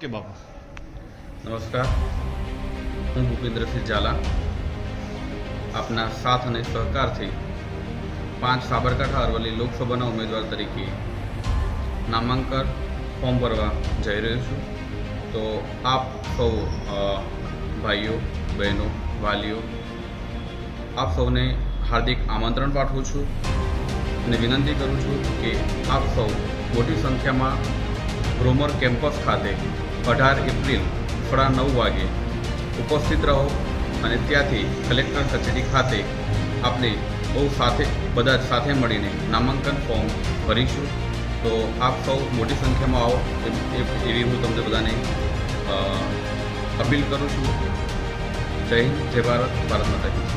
Okay બાપા. નમસ્કાર. હું ભૂપેન્દ્રસિંહ ઝાલા. આપના સાથ અને સહકારથી પાંચ સાબરકાંઠા અરવલ્લી લોકસભાના ઉમેદવાર તરીકે નામાંકન ફોર્મ ભરવા જઈ રહ્યો છું. તો આપ સૌ ભાઈઓ, બહેનો, વાલીઓ, આપ સૌને હાર્દિક આમંત્રણ પાઠવું છું અને વિનંતી કરું છું કે આપ સૌ મોટી સંખ્યામાં ગ્રોમર કેમ્પસ ખાતે અઢાર એપ્રિલ સાડા નવ વાગે ઉપસ્થિત રહો અને ત્યાંથી કલેક્ટર કચેરી ખાતે આપણે બહુ સાથે, બધા જ સાથે મળીને નામાંકન ફોર્મ ભરીશું. તો આપ સૌ મોટી સંખ્યામાં આવો. એવી હું તમને બધાને અપીલ કરું છું. જય હિન્દ, જય ભારત ભારત માતા કી જય.